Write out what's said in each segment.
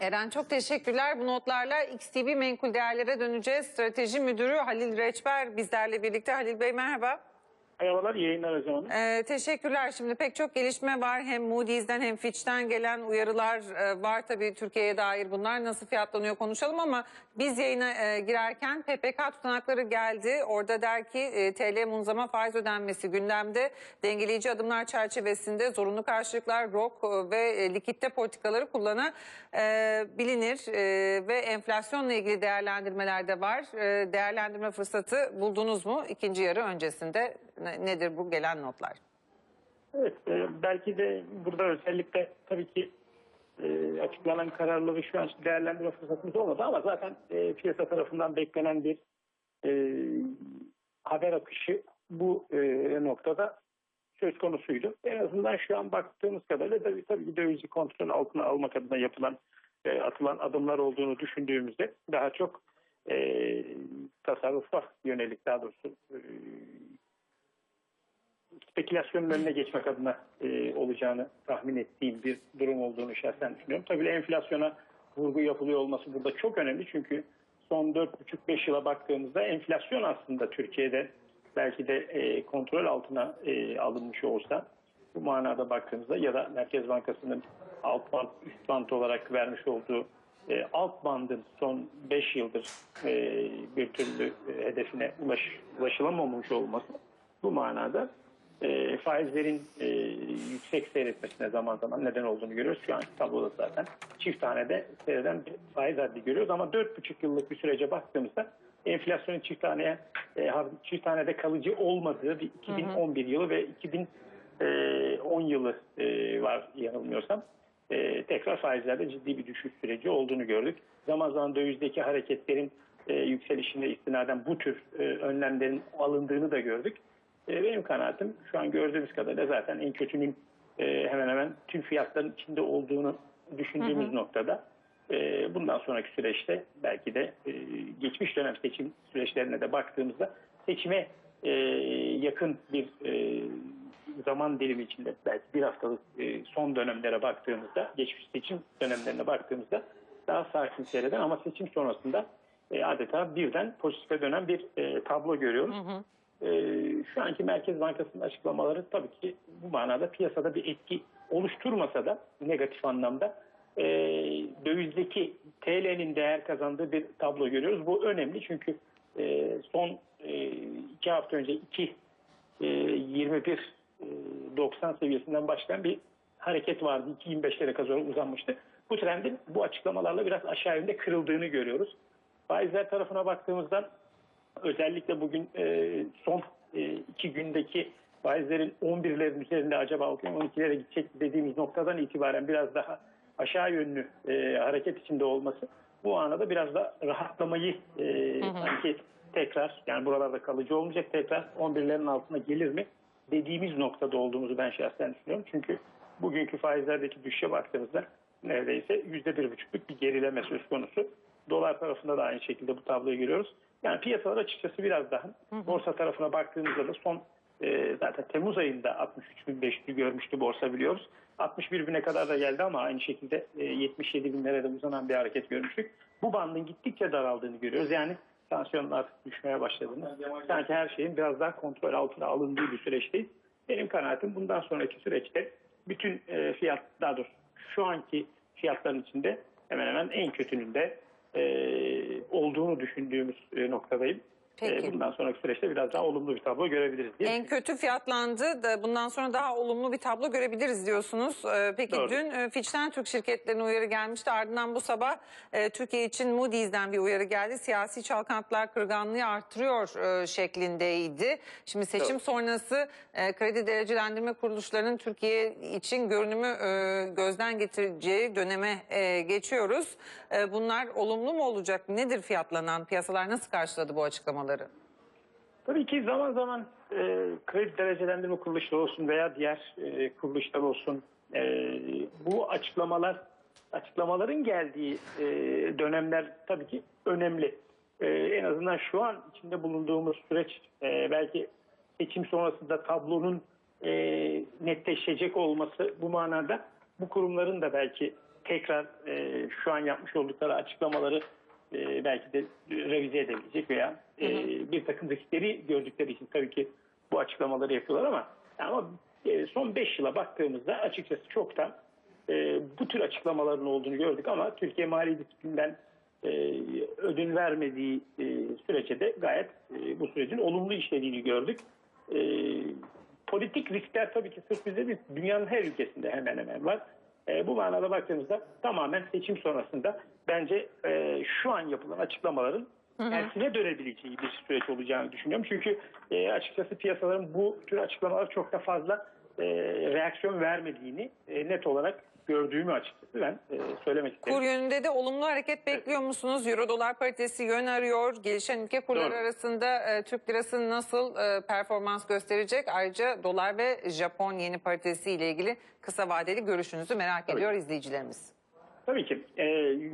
Eren çok teşekkürler. Bu notlarla XTB Menkul Değerlere döneceğiz. Strateji Müdürü Halil Reçber bizlerle birlikte. Halil Bey merhaba. Merhabalar, yayınlar Özlem Hanım. Ee, teşekkürler. Şimdi pek çok gelişme var. Hem Moody's'den hem Fitch'ten gelen uyarılar e, var tabii Türkiye'ye dair. Bunlar nasıl fiyatlanıyor konuşalım ama biz yayına e, girerken PPK tutanakları geldi. Orada der ki e, TL munzama faiz ödenmesi gündemde. Dengeleyici adımlar çerçevesinde zorunlu karşılıklar, ROK e, ve e, likitte politikaları kullanabilir. E, ve enflasyonla ilgili değerlendirmeler de var. E, değerlendirme fırsatı buldunuz mu? İkinci yarı öncesinde ne- nedir bu gelen notlar? Evet, e, belki de burada özellikle tabii ki e, açıklanan kararları şu an değerlendirme fırsatımız olmadı ama zaten e, piyasa tarafından beklenen bir e, haber akışı bu e, noktada söz konusuydu. En azından şu an baktığımız kadarıyla tabii, tabii ki dövizi kontrol altına almak adına yapılan e, atılan adımlar olduğunu düşündüğümüzde daha çok e, tasarrufa yönelik daha doğrusu e, spekülasyonun önüne geçmek adına e, olacağını tahmin ettiğim bir durum olduğunu şahsen düşünüyorum. Tabii enflasyona vurgu yapılıyor olması burada çok önemli çünkü son 4,5-5 yıla baktığımızda enflasyon aslında Türkiye'de belki de e, kontrol altına e, alınmış olsa bu manada baktığımızda ya da Merkez Bankası'nın alt band, üst band olarak vermiş olduğu e, alt bandın son 5 yıldır e, bir türlü e, hedefine ulaş, ulaşılamamış olması bu manada e, faizlerin e, yüksek seyretmesine zaman zaman neden olduğunu görüyoruz. Şu an tabloda zaten çift tanede seyreden bir faiz haddi görüyoruz ama 4,5 yıllık bir sürece baktığımızda enflasyonun çift taneye e, çift tanede kalıcı olmadığı bir 2011 yılı ve 2010 yılı e, var yanılmıyorsam. E, tekrar faizlerde ciddi bir düşüş süreci olduğunu gördük. Zaman zaman dövizdeki hareketlerin e, yükselişinde istinaden bu tür e, önlemlerin alındığını da gördük. E, benim kanaatim şu an gördüğümüz kadarıyla zaten en kötünün e, hemen hemen tüm fiyatların içinde olduğunu düşündüğümüz noktada e, bundan sonraki süreçte belki de e, geçmiş dönem seçim süreçlerine de baktığımızda seçime e, yakın bir e, zaman dilimi içinde belki bir haftalık e, son dönemlere baktığımızda geçmiş seçim dönemlerine baktığımızda daha sakin seyreden ama seçim sonrasında e, adeta birden pozitife dönen bir e, tablo görüyoruz. Ee, şu anki Merkez Bankası'nın açıklamaları tabii ki bu manada piyasada bir etki oluşturmasa da negatif anlamda e, dövizdeki TL'nin değer kazandığı bir tablo görüyoruz. Bu önemli çünkü e, son e, iki hafta önce 2 e, 21 e, 90 seviyesinden başlayan bir hareket vardı. 2.25'lere kadar uzanmıştı. Bu trendin bu açıklamalarla biraz aşağı yönde kırıldığını görüyoruz. Faizler tarafına baktığımızda özellikle bugün e, son e, iki gündeki faizlerin 11'lerin üzerinde acaba 12'lere gidecek dediğimiz noktadan itibaren biraz daha aşağı yönlü e, hareket içinde olması bu anada biraz da rahatlamayı e, sanki tekrar yani buralarda kalıcı olmayacak tekrar 11'lerin altına gelir mi dediğimiz noktada olduğumuzu ben şahsen düşünüyorum. Çünkü bugünkü faizlerdeki düşüşe baktığımızda neredeyse %1,5'luk bir gerileme söz konusu. Dolar tarafında da aynı şekilde bu tabloyu görüyoruz. Yani piyasalar açıkçası biraz daha borsa tarafına baktığımızda da son e, zaten Temmuz ayında 63.500'ü görmüştü borsa biliyoruz. 61 bine kadar da geldi ama aynı şekilde e, 77 binlere de uzanan bir hareket görmüştük. Bu bandın gittikçe daraldığını görüyoruz. Yani tansiyonlar düşmeye başladığını, sanki her şeyin biraz daha kontrol altına alındığı bir süreçteyiz. Benim kanaatim bundan sonraki süreçte bütün e, fiyat, daha doğrusu şu anki fiyatların içinde hemen hemen en kötünün de e, olduğunu düşündüğümüz e, noktadayım. Peki. E, bundan sonraki süreçte biraz daha olumlu bir tablo görebiliriz diye. En kötü fiyatlandı da bundan sonra daha olumlu bir tablo görebiliriz diyorsunuz. Ee, Peki Doğru. dün e, Fitch'ten Türk şirketlerine uyarı gelmişti. Ardından bu sabah e, Türkiye için Moody's'den bir uyarı geldi. Siyasi çalkantılar kırganlığı artırıyor e, şeklindeydi. Şimdi seçim Doğru. sonrası e, kredi derecelendirme kuruluşlarının Türkiye için görünümü e, gözden getireceği döneme e, geçiyoruz. E, bunlar olumlu mu olacak? Nedir fiyatlanan? Piyasalar nasıl karşıladı bu açıklamaları? Tabii ki zaman zaman e, kredi derecelendirme kuruluşları olsun veya diğer e, kuruluşlar olsun e, bu açıklamalar açıklamaların geldiği e, dönemler tabii ki önemli. E, en azından şu an içinde bulunduğumuz süreç e, belki seçim sonrasında tablonun e, netleşecek olması bu manada bu kurumların da belki tekrar e, şu an yapmış oldukları açıklamaları e, belki de revize edebilecek veya e, bir takım riskleri gördükleri için tabii ki bu açıklamaları yapıyorlar ama ama e, son 5 yıla baktığımızda açıkçası çoktan e, bu tür açıklamaların olduğunu gördük ama Türkiye mali disiplinden e, ödün vermediği e, sürece de gayet e, bu sürecin olumlu işlediğini gördük. E, politik riskler tabii ki sırf bizde değil, dünyanın her ülkesinde hemen hemen var. E, bu manada baktığımızda tamamen seçim sonrasında bence e, şu an yapılan açıklamaların tersine dönebileceği bir süreç olacağını düşünüyorum. Çünkü e, açıkçası piyasaların bu tür açıklamalar çok da fazla e, reaksiyon vermediğini e, net olarak gördüğümü açıkçası ben e, söylemek isterim. Kur yönünde de olumlu hareket bekliyor musunuz? Euro dolar paritesi yön arıyor. Gelişen ülke kurları Doğru. arasında e, Türk lirası nasıl e, performans gösterecek? Ayrıca dolar ve Japon yeni paritesi ile ilgili kısa vadeli görüşünüzü merak Tabii. ediyor izleyicilerimiz. Tabii ki. Ee,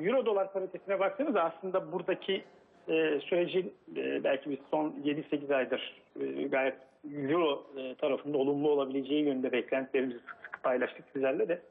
Euro dolar paritesine baktığınızda aslında buradaki e, sürecin e, belki biz son 7-8 aydır e, gayet Euro e, tarafında olumlu olabileceği yönünde beklentilerimizi sık sık paylaştık sizlerle de.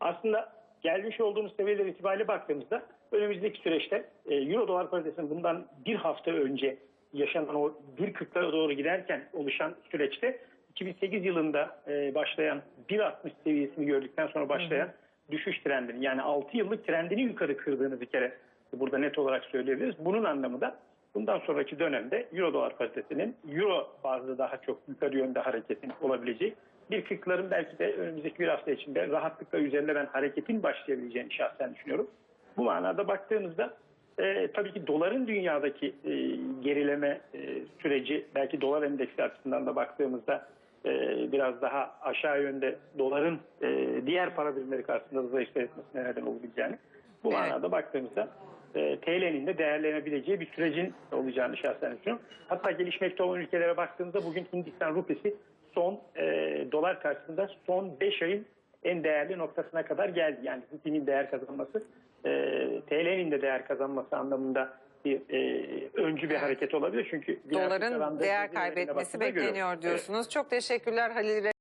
Aslında gelmiş olduğumuz seviyeler itibariyle baktığımızda önümüzdeki süreçte e, Euro dolar paritesinin bundan bir hafta önce yaşanan o 1.40'lara doğru giderken oluşan süreçte 2008 yılında e, başlayan 1.60 seviyesini gördükten sonra başlayan düşüş trendini yani 6 yıllık trendini yukarı kırdığını bir kere burada net olarak söyleyebiliriz. Bunun anlamı da bundan sonraki dönemde Euro dolar paritesinin Euro bazlı daha çok yukarı yönde hareketin olabileceği bir kırkların belki de önümüzdeki bir hafta içinde rahatlıkla üzerinde ben hareketin başlayabileceğini şahsen düşünüyorum. Bu manada baktığımızda e, tabii ki doların dünyadaki e, gerileme e, süreci belki dolar endeksi açısından da baktığımızda e, biraz daha aşağı yönde doların e, diğer para birimleri karşısında da zayıf seyretmesine neden olabileceğini bu manada baktığımızda e, TL'nin de değerlenebileceği bir sürecin olacağını şahsen düşünüyorum. Hatta gelişmekte olan ülkelere baktığımızda bugün Hindistan rupisi son e, dolar karşısında son 5 ayın en değerli noktasına kadar geldi. Yani rupinin değer kazanması e, TL'nin de değer kazanması anlamında bir e, öncü bir Evet. hareket olabilir. Çünkü Doların değer kaybetmesi görüyorum. bekleniyor Evet. diyorsunuz. Çok teşekkürler Halil Bey.